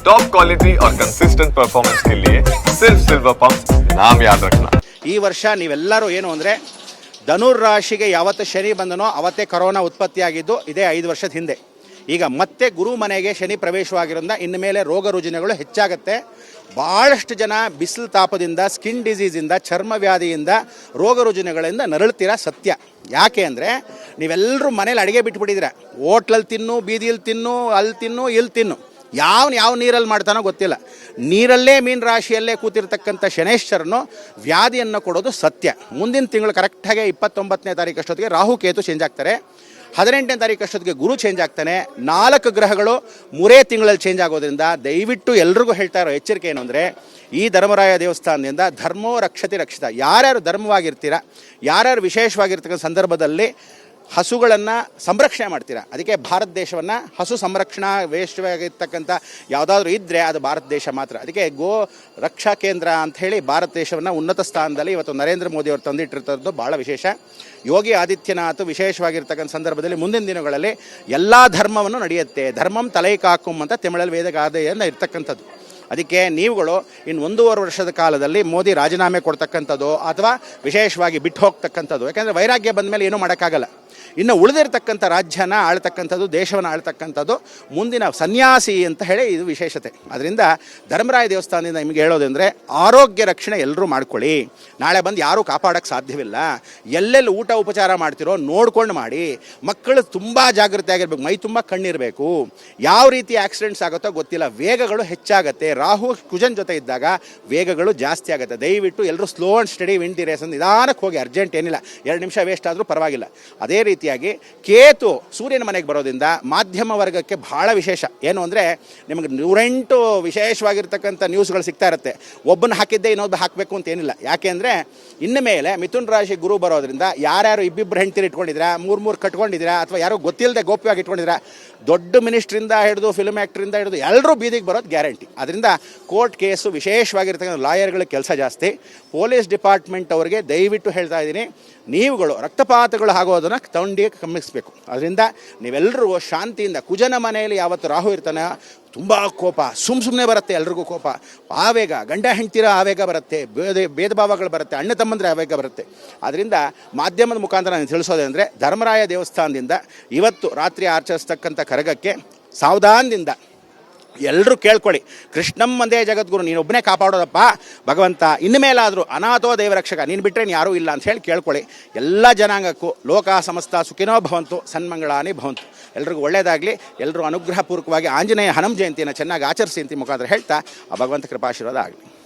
Top quality और consistent performance के लिए सिर्फ सिल्वर पंप नाम याद रखना ಈ ವರ್ಷ ನೀವೆಲ್ಲರೂ ಏನು ಅಂದರೆ ಧನುರ್ ರಾಶಿಗೆ ಯಾವತ್ತು ಶನಿ ಬಂದನೋ ಅವತ್ತೇ ಕರೋನಾ ಉತ್ಪತ್ತಿಯಾಗಿದ್ದು ಇದೇ ಐದು ವರ್ಷದ ಹಿಂದೆ ಈಗ ಮತ್ತೆ ಗುರು ಮನೆಗೆ ಶನಿ ಪ್ರವೇಶವಾಗಿರೋದ್ರಿಂದ ಇನ್ನು ಮೇಲೆ ರೋಗ ರುಜಿನಗಳು ಹೆಚ್ಚಾಗುತ್ತೆ ಭಾಳಷ್ಟು ಜನ ಬಿಸಿಲು ತಾಪದಿಂದ ಸ್ಕಿನ್ ಡಿಸೀಸಿಂದ ಚರ್ಮ ವ್ಯಾಧಿಯಿಂದ ರೋಗ ರುಜಿನಗಳಿಂದ ನರಳ್ತೀರ ಸತ್ಯ ಯಾಕೆ ಅಂದರೆ ನೀವೆಲ್ಲರೂ ಮನೇಲಿ ಅಡುಗೆ ಬಿಟ್ಬಿಟ್ಟಿದ್ದೀರ ಹೋಟ್ಲಲ್ಲಿ ತಿನ್ನು ಬೀದಿಯಲ್ಲಿ ತಿನ್ನು ಅಲ್ಲಿ ತಿನ್ನು ಇಲ್ಲಿ ತಿನ್ನು ಯಾವನು ಯಾವ ನೀರಲ್ಲಿ ಮಾಡ್ತಾನೋ ಗೊತ್ತಿಲ್ಲ. ನೀರಲ್ಲೇ ಮೀನು ರಾಶಿಯಲ್ಲೇ ಕೂತಿರ್ತಕ್ಕಂಥ ಶನೇಶ್ವರನು ವ್ಯಾಧಿಯನ್ನು ಕೊಡೋದು ಸತ್ಯ. ಮುಂದಿನ ತಿಂಗಳು ಕರೆಕ್ಟಾಗಿ ಇಪ್ಪತ್ತೊಂಬತ್ತನೇ ತಾರೀಕು ಅಷ್ಟೊತ್ತಿಗೆ ರಾಹು ಕೇತು ಚೇಂಜ್ ಆಗ್ತಾರೆ. ಹದಿನೆಂಟನೇ ತಾರೀಕು ಅಷ್ಟೊತ್ತಿಗೆ ಗುರು ಚೇಂಜ್ ಆಗ್ತಾನೆ. ನಾಲ್ಕು ಗ್ರಹಗಳು ಮೂರೇ ತಿಂಗಳಲ್ಲಿ ಚೇಂಜ್ ಆಗೋದ್ರಿಂದ ದಯವಿಟ್ಟು ಎಲ್ರಿಗೂ ಹೇಳ್ತಾ ಇರೋ ಎಚ್ಚರಿಕೆ ಏನು ಅಂದರೆ, ಈ ಧರ್ಮರಾಯ ದೇವಸ್ಥಾನದಿಂದ ಧರ್ಮೋ ರಕ್ಷತಿ ರಕ್ಷಿತ. ಯಾರ್ಯಾರು ಧರ್ಮವಾಗಿರ್ತೀರ, ಯಾರ್ಯಾರು ವಿಶೇಷವಾಗಿರ್ತಕ್ಕಂಥ ಸಂದರ್ಭದಲ್ಲಿ ಹಸುಗಳನ್ನು ಸಂರಕ್ಷಣೆ ಮಾಡ್ತೀರಾ? ಅದಕ್ಕೆ ಭಾರತ ದೇಶವನ್ನು ಹಸು ಸಂರಕ್ಷಣಾ ವೇಷವಾಗಿರ್ತಕ್ಕಂಥ ಯಾವುದಾದ್ರೂ ಇದ್ದರೆ ಅದು ಭಾರತ ದೇಶ ಮಾತ್ರ. ಅದಕ್ಕೆ ಗೋ ರಕ್ಷಾ ಕೇಂದ್ರ ಅಂತ ಹೇಳಿ ಭಾರತ ದೇಶವನ್ನು ಉನ್ನತ ಸ್ಥಾನದಲ್ಲಿ ಇವತ್ತು ನರೇಂದ್ರ ಮೋದಿ ಅವರು ತಂದಿಟ್ಟಿರ್ತದ್ದು ಭಾಳ ವಿಶೇಷ. ಯೋಗಿ ಆದಿತ್ಯನಾಥ್ ವಿಶೇಷವಾಗಿರ್ತಕ್ಕಂಥ ಸಂದರ್ಭದಲ್ಲಿ ಮುಂದಿನ ದಿನಗಳಲ್ಲಿ ಎಲ್ಲ ಧರ್ಮವನ್ನು ನಡೆಯುತ್ತೆ. ಧರ್ಮಂ ತಲೆ ಅಂತ ತಮಿಳಲ್ಲಿ ವೇದಗಾದೆಯನ್ನು ಇರ್ತಕ್ಕಂಥದ್ದು. ಅದಕ್ಕೆ ನೀವುಗಳು ಇನ್ನು ಒಂದೂವರೆ ವರ್ಷದ ಕಾಲದಲ್ಲಿ ಮೋದಿ ರಾಜೀನಾಮೆ ಕೊಡ್ತಕ್ಕಂಥದ್ದು ಅಥವಾ ವಿಶೇಷವಾಗಿ ಬಿಟ್ಟು ಹೋಗ್ತಕ್ಕಂಥದ್ದು, ಯಾಕಂದರೆ ವೈರಾಗ್ಯ ಬಂದ ಮೇಲೆ ಏನೂ ಮಾಡೋಕ್ಕಾಗಲ್ಲ. ಇನ್ನು ಉಳಿದಿರ್ತಕ್ಕಂಥ ರಾಜ್ಯನ ಆಳ್ತಕ್ಕಂಥದ್ದು, ದೇಶವನ್ನು ಆಳ್ತಕ್ಕಂಥದ್ದು, ಮುಂದಿನ ಸನ್ಯಾಸಿ ಅಂತ ಹೇಳಿ ಇದು ವಿಶೇಷತೆ. ಅದರಿಂದ ಧರ್ಮರಾಯ ದೇವಸ್ಥಾನದಿಂದ ನಿಮಗೆ ಹೇಳೋದಂದರೆ ಆರೋಗ್ಯ ರಕ್ಷಣೆ ಎಲ್ಲರೂ ಮಾಡ್ಕೊಳ್ಳಿ. ನಾಳೆ ಬಂದು ಯಾರೂ ಕಾಪಾಡೋಕ್ಕೆ ಸಾಧ್ಯವಿಲ್ಲ. ಎಲ್ಲೆಲ್ಲಿ ಊಟ ಉಪಚಾರ ಮಾಡ್ತಿರೋ ನೋಡ್ಕೊಂಡು ಮಾಡಿ. ಮಕ್ಕಳು ತುಂಬ ಜಾಗೃತಿ ಆಗಿರ್ಬೇಕು, ಮೈ ತುಂಬ ಕಣ್ಣಿರಬೇಕು. ಯಾವ ರೀತಿ ಆಕ್ಸಿಡೆಂಟ್ಸ್ ಆಗುತ್ತೋ ಗೊತ್ತಿಲ್ಲ, ವೇಗಗಳು ಹೆಚ್ಚಾಗತ್ತೆ ರಾಹು ಕುಜನ್ ಜೊತೆ ಇದ್ದಾಗ ವೇಗಗಳು ಜಾಸ್ತಿ ಆಗುತ್ತೆ. ದಯವಿಟ್ಟು ಎಲ್ಲರೂ slow and steady win the race ಅಂತ ನಿಧಾನಕ್ಕೆ ಹೋಗಿ ಅರ್ಜೆಂಟ್ ಏನಿಲ್ಲ. ಎರಡು ನಿಮಿಷ ವೇಸ್ಟ್ ಆದರೂ ಪರವಾಗಿಲ್ಲ. ಅದೇ ರೀತಿಯಾಗಿ ಕೇತು ಸೂರ್ಯನ ಮನೆಗೆ ಬರೋದ್ರಿಂದ ಮಾಧ್ಯಮ ವರ್ಗಕ್ಕೆ ಭಾಳ ವಿಶೇಷ. ಏನು ಅಂದರೆ ನಿಮಗೆ ನೂರೆಂಟು ವಿಶೇಷವಾಗಿರ್ತಕ್ಕಂಥ ನ್ಯೂಸ್ಗಳು ಸಿಗ್ತಾ ಇರುತ್ತೆ. ಒಬ್ಬನ ಹಾಕಿದ್ದೆ ಇನ್ನೊಬ್ಬ ಹಾಕಬೇಕು ಅಂತ ಏನಿಲ್ಲ. ಯಾಕೆ ಅಂದರೆ ಇನ್ನು ಮೇಲೆ ಮಿಥುನ್ ರಾಶಿ ಗುರು ಬರೋದ್ರಿಂದ ಯಾರ್ಯಾರು ಇಬ್ಬಿಬ್ಬರು ಹೆಂಡ್ತೀರಿ ಇಟ್ಕೊಂಡಿದ್ದೀರಾ ಮೂರು ಮೂರು ಕಟ್ಕೊಂಡಿದ್ದೀರಾ, ಅಥವಾ ಯಾರೋ ಗೊತ್ತಿಲ್ಲದೆ ಗೋಪ್ಯವಾಗಿ ಇಟ್ಕೊಂಡಿದ್ದೀರಾ, ದೊಡ್ಡ ಮಿನಿಸ್ಟ್ರಿಂದ ಹಿಡಿದು ಫಿಲ್ಮ್ ಆ್ಯಕ್ಟ್ರಿಂದ ಹಿಡಿದು ಎಲ್ಲರೂ ಬೀದಿಗೆ ಬರೋದು ಗ್ಯಾರಂಟಿ ಅದರಿಂದ ಕೋರ್ಟ್ ಕೇಸು ವಿಶೇಷವಾಗಿರ್ತಕ್ಕಂಥ ಲಾಯರ್ಗಳ ಕೆಲಸ ಜಾಸ್ತಿ. ಪೊಲೀಸ್ ಡಿಪಾರ್ಟ್ಮೆಂಟ್ ಅವರಿಗೆ ದಯವಿಟ್ಟು ಹೇಳ್ತಾ ಇದ್ದೀನಿ, ನೀವುಗಳು ರಕ್ತಪಾತಗಳು ಆಗೋದನ್ನು ತಗೊಂಡಿ ಕಮ್ಮಿಸಬೇಕು ಅದರಿಂದ ನೀವೆಲ್ಲರೂ ಶಾಂತಿಯಿಂದ, ಕುಜನ ಮನೆಯಲ್ಲಿ ಯಾವತ್ತು ರಾಹು ಇರ್ತಾನೆ, ತುಂಬ ಕೋಪ ಸುಮ್ಮ ಸುಮ್ಮನೆ ಬರುತ್ತೆ ಎಲ್ರಿಗೂ ಕೋಪ. ಆವೇಗ, ಗಂಡ ಹೆಂಡ್ತಿರ ಆವೇಗ ಬರುತ್ತೆ ಭೇದ ಭೇದ ಭಾವಗಳು ಬರುತ್ತೆ, ಅಣ್ಣ ತಮ್ಮಂದ್ರೆ ಆವೇಗ ಬರುತ್ತೆ. ಅದರಿಂದ ಮಾಧ್ಯಮದ ಮುಖಾಂತರ ನಾನು ತಿಳಿಸೋದಂದರೆ ಧರ್ಮರಾಯ ದೇವಸ್ಥಾನದಿಂದ ಇವತ್ತು ರಾತ್ರಿ ಆಚರಿಸ್ತಕ್ಕಂಥ ಕರಗಕ್ಕೆ ಸಾವಧಾನದಿಂದ ಎಲ್ಲರೂ ಕೇಳ್ಕೊಳ್ಳಿ. ಕೃಷ್ಣಂ ಒಂದೇ ಜಗದ್ಗುರು ನೀನು ಒಬ್ಬನೇ ಕಾಪಾಡೋದಪ್ಪ. ಭಗವಂತ ಇನ್ನು ಮೇಲಾದರೂ ಅನಾಥೋ ದೇವರಕ್ಷಕ ನೀನು ಬಿಟ್ಟರೆ ಯಾರೂ ಇಲ್ಲ ಅಂತ ಹೇಳಿ ಕೇಳ್ಕೊಳ್ಳಿ. ಎಲ್ಲ ಜನಾಂಗಕ್ಕೂ ಲೋಕ ಸಮಸ್ತ ಸುಖಿನೋ ಭವಂತು, ಸನ್ಮಂಗಳಾನಿ ಭವಂತು. ಎಲ್ರಿಗೂ ಒಳ್ಳೆಯದಾಗಲಿ ಎಲ್ಲರೂ ಅನುಗ್ರಹಪೂರ್ವಕವಾಗಿ ಆಂಜನೇಯ ಹನುಮ ಜಯಂತಿಯನ್ನು ಚೆನ್ನಾಗಿ ಆಚರಿಸಿ ಅಂತ ಮುಖಾಂತರ ಹೇಳ್ತಾ, ಆ ಭಗವಂತ ಕೃಪಾಶೀರ್ವಾದ ಆಗಲಿ.